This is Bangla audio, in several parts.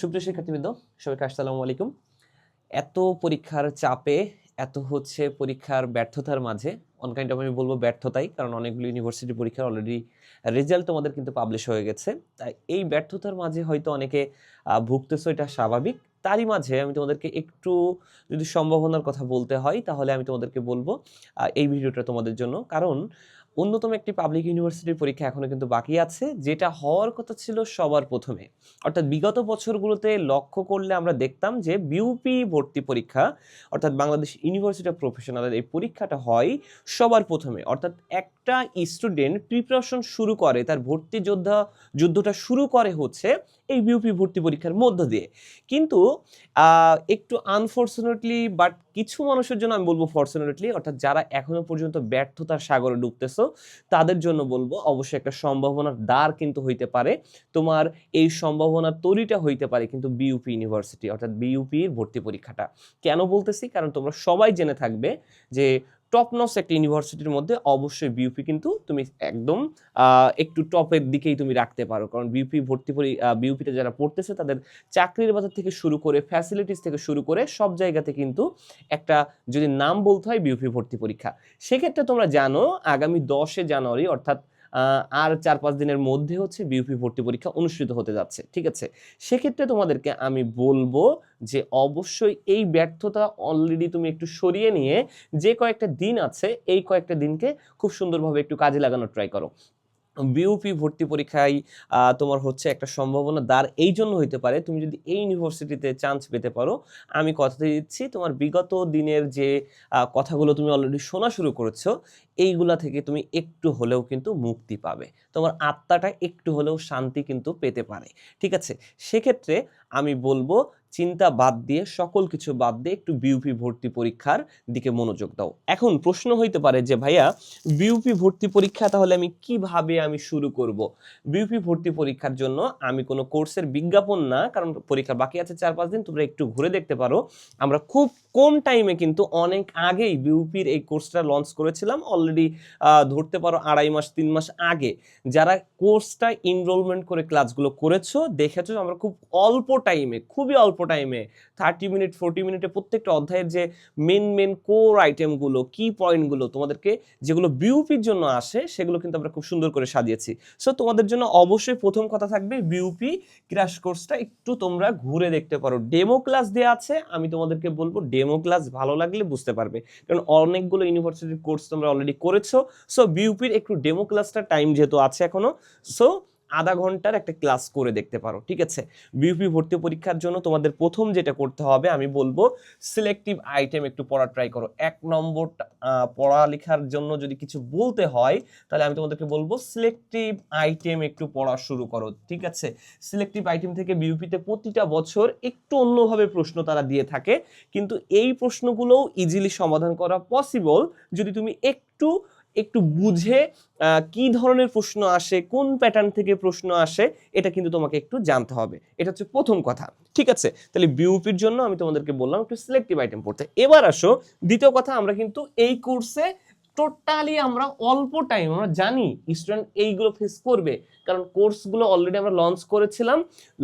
সুপ্রিয় শিক্ষার্থীবৃন্দ, সবাইকে আসসালামু আলাইকুম। এত পরীক্ষার চাপে, এত হচ্ছে পরীক্ষার ব্যর্থতার মাঝে অনকাইন্ড আমি বলব ব্যর্থতাই, কারণ অনেকগুলো ইউনিভার্সিটি পরীক্ষার অলরেডি রেজাল্ট তোমাদের কিন্তু পাবলিশ হয়ে গেছে। তাই এই ব্যর্থতার মাঝে হয়তো অনেকে ভুগতেছো, এটা স্বাভাবিক। তারই মাঝে আমি তোমাদেরকে একটু যদি সম্ভাবনার কথা বলতে হয়, তাহলে আমি তোমাদেরকে বলব এই ভিডিওটা তোমাদের জন্য। কারণ অন্যতম একটি পাবলিক ইউনিভার্সিটির পরীক্ষা এখনও কিন্তু বাকি আছে, যেটা হওয়ার কথা ছিল সবার প্রথমে। অর্থাৎ বিগত বছরগুলোতে লক্ষ্য করলে আমরা দেখতাম যে বিউপি ভর্তি পরীক্ষা, অর্থাৎ বাংলাদেশ ইউনিভার্সিটি অফ প্রফেশনালের এই পরীক্ষাটা হয় সবার প্রথমে। অর্থাৎ একটা স্টুডেন্ট প্রিপারেশন শুরু করে, তার ভর্তি যোদ্ধা, যুদ্ধটা শুরু করে হচ্ছে এই বিউপি ভর্তি পরীক্ষার মধ্য দিয়ে। কিন্তু একটু আনফর্চুনেটলি বাট কিছু মানুষের জন্য আমি বলব ফর্চুনেটলি অর্থাৎ যারা এখনও পর্যন্ত ব্যর্থতার সাগরে ডুবতেছো তাদের জন্য বলব, অবশ্যই একটা সম্ভাবনার দ্বার কিন্তু হইতে পারে। তোমার এই সম্ভাবনার তৈরিটা হইতে পারে কিন্তু বিউপি ইউনিভার্সিটি অর্থাৎ বিউপির ভর্তি পরীক্ষাটা। কেন বলতেছি? কারণ তোমরা সবাই জেনে থাকবে যে টপ নস একটা ইউনিভার্সিটির মধ্যে অবশ্যই বিউপি কিন্তু তুমি একদম একটু টপের দিকেই তুমি রাখতে পারো। কারণ বিউপি ভর্তি পরি বিউপিতে যারা পড়তেছে তাদের চাকরির বাজার থেকে শুরু করে ফ্যাসিলিটিস থেকে শুরু করে সব জায়গাতে কিন্তু একটা যদি নাম বলতে হয় বিউপি ভর্তি পরীক্ষা। সেক্ষেত্রে তোমরা জানো, আগামী দশে জানুয়ারি অর্থাৎ আর চার পাঁচ দিনের মধ্যে হচ্ছে বিউপি ভর্তি পরীক্ষা অনুষ্ঠিত হতে যাচ্ছে, ঠিক আছে? সেক্ষেত্রে তোমাদেরকে আমি বলব যে অবশ্যই এই ব্যর্থতা অলরেডি তুমি একটু সরিয়ে নিয়ে যে কয়েকটা দিন আছে, এই কয়েকটা দিনকে খুব সুন্দরভাবে একটু কাজে লাগানোর ট্রাই করো। বিউপি ভর্তি পরীক্ষায় তোমার হচ্ছে একটা সম্ভাবনা দ্বার এই জন্য হইতে পারে, তুমি যদি এই ইউনিভার্সিটিতে চান্স পেতে পারো, আমি কথা দিচ্ছি তোমার বিগত দিনের যে কথাগুলো তুমি অলরেডি শোনা শুরু করেছ, এইগুলা থেকে তুমি একটু হলেও কিন্তু মুক্তি পাবে। তোমার আত্মাটা একটু হলেও শান্তি কিন্তু পেতে পারে। ঠিক আছে? সেক্ষেত্রে আমি বলব চিন্তা বাদ দিয়ে, সকল কিছু বাদ দিয়ে একটু বিউপি ভর্তি পরীক্ষার দিকে মনোযোগ দাও। এখন প্রশ্ন হইতে পারে যে, ভাইয়া বিউপি ভর্তি পরীক্ষা তাহলে আমি কীভাবে আমি শুরু করব? বিউপি ভর্তি পরীক্ষার জন্য আমি কোনো কোর্সের বিজ্ঞাপন না, কারণ পরীক্ষা বাকি আছে চার পাঁচ দিন, তোমরা একটু ঘুরে দেখতে পারো। আমরা খুব কম টাইমে কিন্তু অনেক আগেই বিউপির এই কোর্সটা লঞ্চ করেছিলাম অলরেডি ধরতে পারো আড়াই মাস, তিন মাস আগে। যারা কোর্সটা ইনরোলমেন্ট করে ক্লাসগুলো করেছ, দেখেছ আমরা খুব অল্প টাইমে খুবই অল্প টাইমে থার্টি মিনিট ফোরটি মিনিটে প্রত্যেকটা অধ্যায়ের যে মেন মেন কোর আইটেমগুলো কি পয়েন্টগুলো তোমাদেরকে যেগুলো বিউপির জন্য আসে, সেগুলো কিন্তু আমরা খুব সুন্দর করে সাজিয়েছি। সো তোমাদের জন্য অবশ্যই প্রথম কথা থাকবে বিউপি ক্র্যাশ কোর্সটা একটু তোমরা ঘুরে দেখতে পারো। ডেমো ক্লাস দেওয়া আছে, আমি তোমাদেরকে বলব ডেমো ক্লাস ভালো লাগলে বুঝতে পারবে। কারণ অনেকগুলো ইউনিভার্সিটির কোর্স তোমরা অলরেডি করেছ। সো বিউপির একটু ডেমো ক্লাসটা টাইম যেহেতু আছে এখনও। সো আধা ঘণ্টার একটা ক্লাস করে দেখতে পারো, ঠিক আছে? বিউপি ভর্তি পরীক্ষার জন্য তোমাদের প্রথম যেটা করতে হবে, আমি বলব সিলেক্টিভ আইটেম একটু পড়া ট্রাই করো। এক নম্বর পড়ালেখার জন্য যদি কিছু বলতে হয়, তাহলে আমি তোমাদেরকে বলব সিলেক্টিভ আইটেম একটু পড়া শুরু করো, ঠিক আছে? সিলেক্টিভ আইটেম থেকে বিউপিতে প্রতিটা বছর একটু অন্যভাবে প্রশ্ন তারা দিয়ে থাকে, কিন্তু এই প্রশ্নগুলোও ইজিলি সমাধান করা পসিবল যদি তুমি একটু একটু বুঝে কি ধরনের প্রশ্ন আসে, কোন প্যাটার্ন থেকে প্রশ্ন আসে, এটা কিন্তু তোমাকে একটু জানতে হবে। এটা হচ্ছে প্রথম কথা। ঠিক আছে? তাহলে বিউপির জন্য আমি তোমাদেরকে বললাম একটু সিলেক্টিভ আইটেম পড়তে। এবার আসো, দ্বিতীয় কথা, আমরা কিন্তু এই কোর্সে টোটালি আমরা অল্প টাইম আমরা জানি স্টুডেন্ট এইগুলো ফেস করবে। কারণ কোর্সগুলো অলরেডি আমরা লঞ্চ করেছিলাম।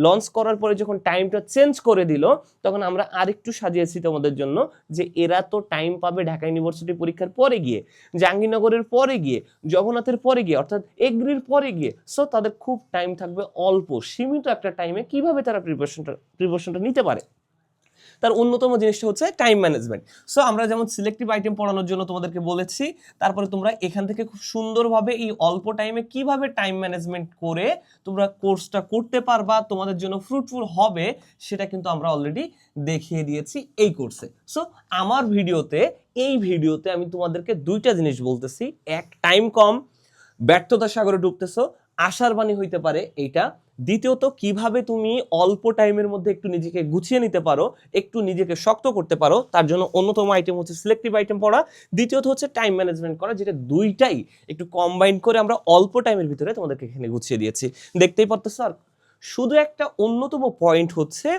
লঞ্চ করার পরে যখন টাইমটা চেঞ্জ করে দিল, তখন আমরা আরেকটু সাজিয়েছি তোমাদের জন্য যে এরা তো টাইম পাবে ঢাকা ইউনিভার্সিটি পরীক্ষার পরে গিয়ে, জাহাঙ্গীরনগরের পরে গিয়ে, জগন্নাথের পরে গিয়ে, অর্থাৎ এগ্রির পরে গিয়ে। সো তাদের খুব টাইম থাকবে অল্প, সীমিত একটা টাইমে কীভাবে তারা প্রিপারেশনটা প্রিপারেশনটা নিতে পারে? তার অন্যতম জিনিসটা হচ্ছে টাইম ম্যানেজমেন্ট সো আমরা যেমন সিলেক্টিভ আইটেম পড়ানোর জন্য তোমাদেরকে বলেছি, তারপরে তোমরা এখান থেকে খুব সুন্দরভাবে এই অল্প টাইমে কীভাবে টাইম ম্যানেজমেন্ট করে তোমরা কোর্সটা করতে পারবা, তোমাদের জন্য ফ্রুটফুল হবে, সেটা কিন্তু আমরা অলরেডি দেখিয়ে দিয়েছি এই কোর্সে সো আমার ভিডিওতে, এই ভিডিওতে আমি তোমাদেরকে দুইটা জিনিস বলতেছি। এক টাইম কম। ব্যর্থতা সাগরে ডুবতেছো। আশার বাণী হইতে পারে এইটা। দ্বিতীয়ত, কীভাবে তুমি অল্প টাইমের মধ্যে একটু নিজেকে গুছিয়ে নিতে পারো, একটু নিজেকে শক্ত করতে পারো, তার জন্য অন্যতম আইটেম হচ্ছে সিলেক্টিভ আইটেম পড়া। দ্বিতীয়ত হচ্ছে টাইম ম্যানেজমেন্ট করা, যেটা দুইটাই একটু কম্বাইন করে আমরা অল্প টাইমের ভিতরে তোমাদেরকে এখানে গুছিয়ে দিয়েছি। দেখতেই পারতেছো আর শুধু একটা অন্যতম পয়েন্ট হচ্ছে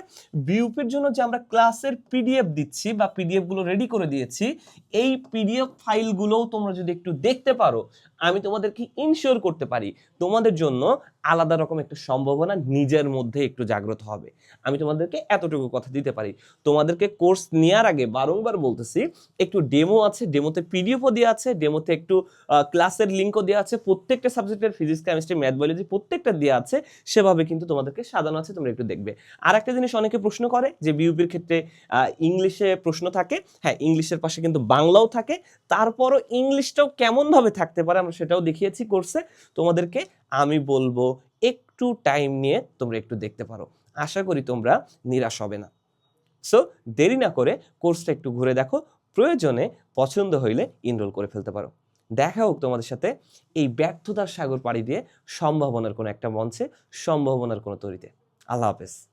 বিউপির জন্য যে আমরা ক্লাসের পিডিএফ দিচ্ছি বা পিডিএফগুলো রেডি করে দিয়েছি, এই পিডিএফ ফাইলগুলোও তোমরা যদি একটু দেখতে পারো, আমি তোমাদেরকে ইনশিওর করতে পারি তোমাদের জন্য আলাদা রকম একটা সম্ভাবনা নিজের মধ্যে একটু জাগ্রত হবে। আমি তোমাদেরকে এতটুকু কথা দিতে পারি। তোমাদেরকে কোর্স নেওয়ার আগে বারংবার বলতেছি, একটু ডেমো আছে ডেমোতে পিডিএফও দেওয়া আছে ডেমোতে একটু ক্লাসের লিঙ্কও দেওয়া আছে, প্রত্যেকটা সাবজেক্টের ফিজিক্স কেমিস্ট্রি ম্যাথ বায়োলজি প্রত্যেকটা দেওয়া আছে, সেভাবে কিন্তু তোমাদেরকে সাজানো আছে, তোমরা একটু দেখবে। আর একটা জিনিস অনেকে প্রশ্ন করে যে বিউপির ক্ষেত্রে ইংলিশে প্রশ্ন থাকে। হ্যাঁ ইংলিশের পাশে কিন্তু বাংলাও থাকে। তারপরও ইংলিশটাও কেমনভাবে থাকতে পারে আমরা সেটাও দেখিয়েছি কোর্সে। তোমাদেরকে আমি বলব, একটু টাইম নিয়ে তোমরা একটু দেখতে পারো। আশা করি তোমরা নিরাশ হবে না। সো দেরি না করে কোর্সটা একটু ঘুরে দেখো। প্রয়োজনে পছন্দ হইলে ইনরোল করে ফেলতে পারো। দেখা হোক তোমাদের সাথে, এই ব্যর্থতার সাগর পাড়ি দিয়ে সম্ভাবনার কোনো একটা মঞ্চে, সম্ভাবনার কোনো তৈরিতে। আল্লাহ হাফেজ।